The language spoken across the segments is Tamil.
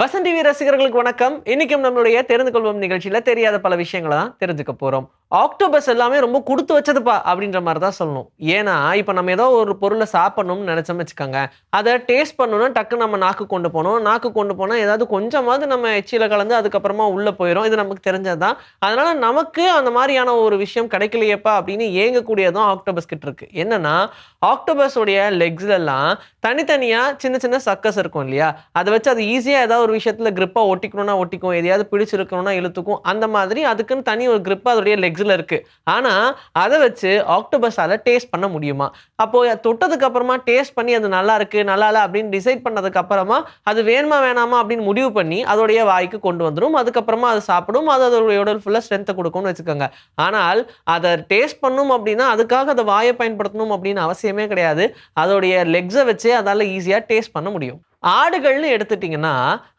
வசந்த் டிவி ரசிகர்களுக்கு வணக்கம். இன்னைக்கும் நம்மளுடைய தெரிந்து கொள்வோம் நிகழ்ச்சியில தெரியாத பல விஷயங்களை தான் தெரிஞ்சுக்க போறோம். ஆக்டோபஸ் எல்லாமே ரொம்ப கொடுத்து வச்சதுப்பா அப்படின்ற மாதிரி தான் சொல்லணும். ஏன்னா இப்போ நம்ம ஏதோ ஒரு பொருளை சாப்பிடணும்னு நினைச்சோம்னு வச்சுக்கோங்க. அதை டேஸ்ட் பண்ணணும்னா டக்கு நம்ம நாக்கு கொண்டு போகணும். நாக்கு கொண்டு போனால் ஏதாவது கொஞ்சமாவது நம்ம எச்சியில் கலந்து அதுக்கப்புறமா உள்ளே போயிடும் இது நமக்கு தெரிஞ்சது தான் அதனால நமக்கு அந்த மாதிரியான ஒரு விஷயம் கிடைக்கலையேப்பா அப்படின்னு ஏங்கக்கூடியதும் ஆக்டோபஸ் கிட்ட இருக்கு. என்னன்னா ஆக்டோபஸோடைய லெக்ஸ்ல எல்லாம் சின்ன சின்ன சக்கஸ் இருக்கும் இல்லையா? அதை வச்சு அது ஈஸியாக ஏதாவது ஒரு விஷயத்தில் கிரிப்பாக ஒட்டிக்கணும்னா ஒட்டிக்கும். எதையாவது பிடிச்சிருக்கணும்னா இழுத்துக்கும். அந்த மாதிரி அதுக்குன்னு தனி ஒரு கிரிப்பாக அதோடைய லெக்ஸ் லெக்ஸ்ல இருக்குது ஆனால் அதை வச்சு ஆக்டோபஸால டேஸ்ட் பண்ண முடியுமா? அப்போ தொட்டதுக்கு அப்புறமா டேஸ்ட் பண்ணி அது நல்லா இருக்குது நல்லா இல்லை அப்படின்னு டிசைட் பண்ணதுக்கு அப்புறமா அது வேணுமா வேணாமா அப்படின்னு முடிவு பண்ணி அதோடைய வாய்க்கு கொண்டு வந்துடும் அதுக்கப்புறமா அது சாப்பிடும். அது அதோடைய உடல் ஃபுல்லாக ஸ்ட்ரென்த்தை கொடுக்கும்னு வச்சுக்கோங்க. ஆனால் அதை டேஸ்ட் பண்ணும் அப்படின்னா அதுக்காக அதை வாயை பயன்படுத்தணும் அப்படின்னு அவசியமே கிடையாது. அதோடைய லெக்ஸை வச்சு அதால் ஈஸியாக டேஸ்ட் பண்ண முடியும். ஆடுகள்னு எடுத்துட்டிங்கன்னா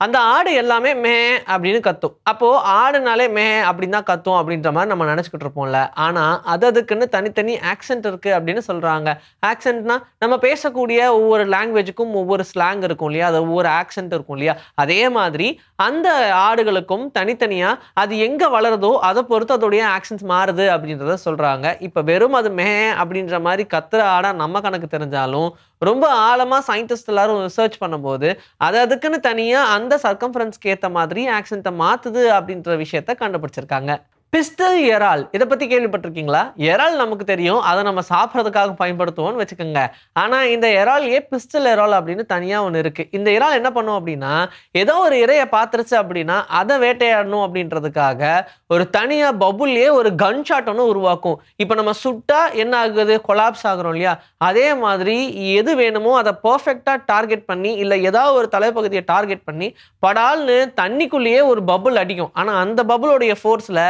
அந்த ஆடு எல்லாமே மே அப்படின்னு கத்தும். அப்போது ஆடுனாலே மே அப்படின்னு தான் கத்தும் அப்படின்ற மாதிரி நம்ம நினச்சிக்கிட்டு இருப்போம்ல. ஆனால் அது அதுக்குன்னு தனித்தனி ஆக்சென்ட் இருக்குது அப்படின்னு சொல்கிறாங்க ஆக்சென்ட்னா நம்ம பேசக்கூடிய ஒவ்வொரு லாங்குவேஜுக்கும் ஒவ்வொரு ஸ்லாங் இருக்கும் இல்லையா? அது ஒவ்வொரு ஆக்சென்ட் இருக்கும் இல்லையா? அதே மாதிரி அந்த ஆடுகளுக்கும் தனித்தனியாக அது எங்கே வளருதோ அதை பொறுத்து அதோடைய ஆக்சன்ஸ் மாறுது அப்படின்றத சொல்கிறாங்க இப்போ வெறும் அது மே அப்படின்ற மாதிரி கத்துற ஆடாக நம்ம கணக்கு தெரிஞ்சாலும் ரொம்ப ஆழமாக சயின்டிஸ்ட் எல்லாரும் ரிசர்ச் பண்ணும்போது அது அதுக்குன்னு தனியாக அந்த சர்க்கம்ஃபரன்ஸ்க்கு ஏற்ற மாதிரி ஆக்சென்ட்டை மாற்றுது அப்படின்ற விஷயத்த கண்டுபிடிச்சிருக்காங்க. பிஸ்டல் எறால் இதை பற்றி கேள்விப்பட்டிருக்கீங்களா? எறால் நமக்கு தெரியும். அதை நம்ம சாப்பிட்றதுக்காக பயன்படுத்துவோம்னு வச்சுக்கோங்க. ஆனால் இந்த எறால் ஏன் பிஸ்டல் எறால் அப்படின்னு தனியாக ஒன்று இருக்குது இந்த இறால் என்ன பண்ணும் அப்படின்னா ஏதோ ஒரு இறையை பார்த்துருச்சு அப்படின்னா அதை வேட்டையாடணும் அப்படின்றதுக்காக ஒரு தனியாக பபுல்லே ஒரு கன் ஷாட் ஒன்று உருவாக்கும். இப்போ நம்ம சுட்டா என்ன ஆகுது? கொலாப்ஸ் ஆகிறோம் இல்லையா? அதே மாதிரி எது வேணுமோ அதை பர்ஃபெக்டாக டார்கெட் பண்ணி இல்லை ஏதாவது ஒரு தலைப்பகுதியை டார்கெட் பண்ணி படால்னு தண்ணிக்குள்ளேயே ஒரு பபுள் அடிக்கும். ஆனால் அந்த பபுளோடைய ஃபோர்ஸில்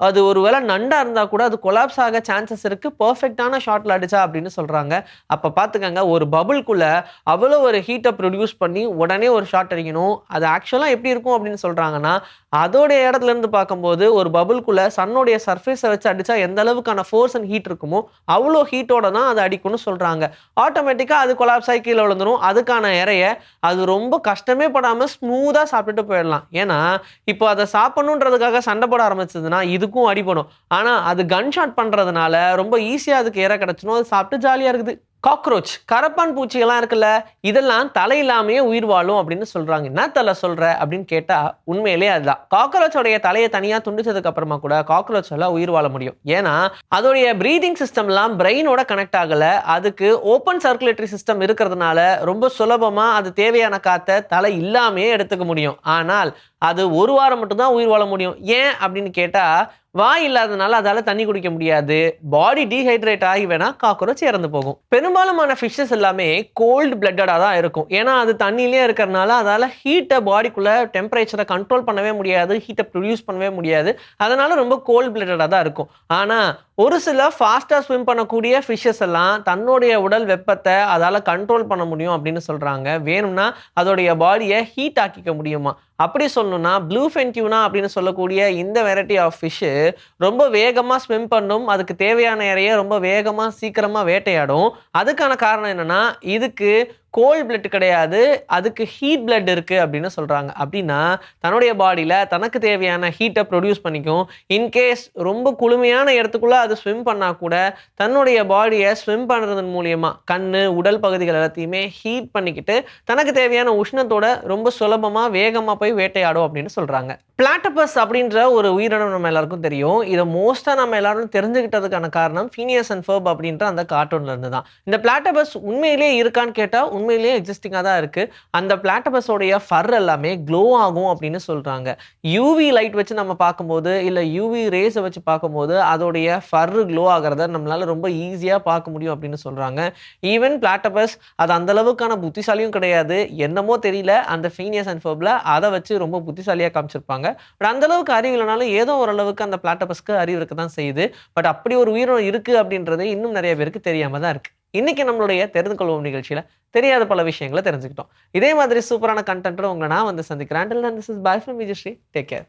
அது ஒரு வேளை நண்டா இருந்தால் கூட அது கொலாப்ஸ் ஆக சான்சஸ் இருக்கு. பர்ஃபெக்டான ஷாட்ல அடிச்சா அப்படின்னு சொல்றாங்க. அப்போ பார்த்துக்கங்க ஒரு பபுள்குள்ள அவ்வளோ ஒரு ஹீட்டை ப்ரொடியூஸ் பண்ணி உடனே ஒரு ஷாட் அடிக்கணும். அது ஆக்சுவலாக எப்படி இருக்கும் அப்படின்னு சொல்றாங்கன்னா அதோடைய இடத்துல இருந்து பார்க்கும்போது ஒரு பபுள்குள்ள சன்னுடைய சர்ஃபேஸை வச்சு அடிச்சா எந்த அளவுக்கான ஃபோர்ஸ் அண்ட் ஹீட் இருக்குமோ அவ்வளோ ஹீட்டோட தான் அது அடிக்கும்னு சொல்றாங்க. ஆட்டோமேட்டிக்காக அது கொலாப்ஸ் ஆகி கீழே விழுந்துரும். அதுக்கான இறைய அது ரொம்ப கஷ்டமே படாமல் ஸ்மூத்தாக சாப்பிட்டுட்டு போயிடலாம். ஏன்னா இப்போ அதை சாப்பிடணுன்றதுக்காக சண்டை போட ஆரம்பிச்சதுன்னா இதுக்கும் அடிபடும். ஆனால் அது கன் ஷாட் பண்ணுறதுனால ரொம்ப ஈஸியாக அதுக்கு ஏற கிடச்சிடும் அது சாப்பிட்டு ஜாலியாக இருக்குது. காக்ரோச் கரப்பான் பூச்சிகள்லாம் இருக்குல்ல இதெல்லாம் தலை இல்லாமையே உயிர் வாழும் அப்படின்னு சொல்கிறாங்க என்ன தலை சொல்கிற அப்படின்னு கேட்டால் உண்மையிலே அதுதான். காக்ரோச்சோடைய தலையை தனியாக துண்டிச்சதுக்கு அப்புறமா கூட காக்ரோச்சால் உயிர் வாழ முடியும். ஏன்னா அதோடைய ப்ரீதிங் சிஸ்டம்லாம் பிரெயினோட கனெக்ட் ஆகலை. அதுக்கு ஓப்பன் சர்க்குலேட்டரி சிஸ்டம் இருக்கிறதுனால ரொம்ப சுலபமாக அது தேவையான காற்றை தலை இல்லாமையே எடுத்துக்க முடியும். ஆனால் அது ஒரு வாரம் மட்டும்தான் உயிர் வாழ முடியும். ஏன் அப்படின்னு கேட்டால் வாய் இல்லாதனால அதால தண்ணி குடிக்க முடியாது. பாடி டீஹைட்ரேட் ஆகி வேணா காக்ரோச் இறந்து போகும். பெரும்பாலுமான ஃபிஷ்ஷஸ் எல்லாமே கோல்டு பிளட்டடாக தான் இருக்கும். ஏன்னா அது தண்ணியிலே இருக்கிறனால அதால ஹீட்டை பாடிக்குள்ள டெம்பரேச்சரை கண்ட்ரோல் பண்ணவே முடியாது. ஹீட்டை ப்ரொடியூஸ் பண்ணவே முடியாது. அதனால ரொம்ப கோல்டு பிளட்டடாக தான் இருக்கும். ஆனால் ஒரு சில ஃபாஸ்ட்டாக ஸ்விம் பண்ணக்கூடிய ஃபிஷ்ஷஸ் எல்லாம் தன்னுடைய உடல் வெப்பத்தை அதால் கண்ட்ரோல் பண்ண முடியும் அப்படின்னு சொல்கிறாங்க வேணும்னா அதோடைய பாடியை ஹீட் ஆக்கிக்க முடியுமா? அப்படி சொல்லணும்னா ப்ளூ ஃபென்கியூனா அப்படின்னு சொல்லக்கூடிய இந்த வெரைட்டி ஆஃப் ஃபிஷ்ஷு ரொம்ப வேகமாக ஸ்விம் பண்ணும். அதுக்கு தேவையான இறைய ரொம்ப வேகமாக சீக்கிரமாக வேட்டையாடும். அதுக்கான காரணம் என்னென்னா இதுக்கு கோல்ட் பிளட் கிடையாது அதுக்கு ஹீட் பிளட் இருக்குது அப்படின்னு சொல்கிறாங்க அப்படின்னா தன்னுடைய பாடியில் தனக்கு தேவையான ஹீட்டை ப்ரொடியூஸ் பண்ணிக்கும். இன்கேஸ் ரொம்ப குளுமையான இடத்துக்குள்ளே அது ஸ்விம் பண்ணால் கூட தன்னுடைய பாடியை ஸ்விம் பண்ணுறதன் மூலியமாக கண் உடல் பகுதிகள் எல்லாத்தையுமே ஹீட் பண்ணிக்கிட்டு தனக்கு தேவையான உஷ்ணத்தோட ரொம்ப சுலபமாக வேகமாக போய் வேட்டையாடும் அப்படின்னு சொல்கிறாங்க பிளாட்டபஸ் அப்படின்ற ஒரு உயிரினம் நம்ம எல்லாருக்கும் தெரியும். இதை மோஸ்ட்டாக நம்ம எல்லாரும் தெரிஞ்சுக்கிட்டதுக்கான காரணம் ஃபீனியஸ் அண்ட் ஃபர்ப் அப்படின்ற அந்த கார்ட்டூன்லேருந்து தான் இந்த பிளாட்டபஸ் உண்மையிலேயே இருக்கான்னு கேட்டால் உண்மையிலேயே எக்ஸிஸ்டிங்காக தான் இருக்குது அந்த பிளாட்டபஸோடைய ஃபர் எல்லாமே க்ளோ ஆகும் அப்படின்னு சொல்கிறாங்க யூவி லைட் வச்சு நம்ம பார்க்கும்போது இல்லை யூவி ரேஸை வச்சு பார்க்கும்போது அதோடைய ஃபர் க்ளோ ஆகிறத நம்மளால் ரொம்ப ஈஸியாக பார்க்க முடியும் அப்படின்னு சொல்கிறாங்க ஈவன் பிளாட்டபஸ் அது அந்த அளவுக்கான புத்திசாலியும் கிடையாது. என்னமோ தெரியல அந்த ஃபீனியஸ் அண்ட் ஃபர்பில் அதை வச்சு ரொம்ப புத்திசாலியாக காமிச்சிருப்பாங்க. பட் அந்தளவுக்கு அறிவு இல்லைனாலும் ஏதோ ஓரளவுக்கு அந்த பிளாட்டபஸ்க்கு அறிவு இருக்க தான் செய்யுது. பட் அப்படி ஒரு உயிரினம் இருக்குது அப்படின்றது இன்னும் நிறைய பேருக்கு தெரியாமல் தான் இருக்குது இன்னைக்கு நம்மளுடைய தெரிந்து கொள்வோம் நிகழ்ச்சியில தெரியாத பல விஷயங்களை தெரிஞ்சுக்கிட்டோம். இதே மாதிரி சூப்பரான கண்டென்ட்டோட உங்களை நான் வந்து சந்திக்கிறேன். This is bye from Vijayasri take care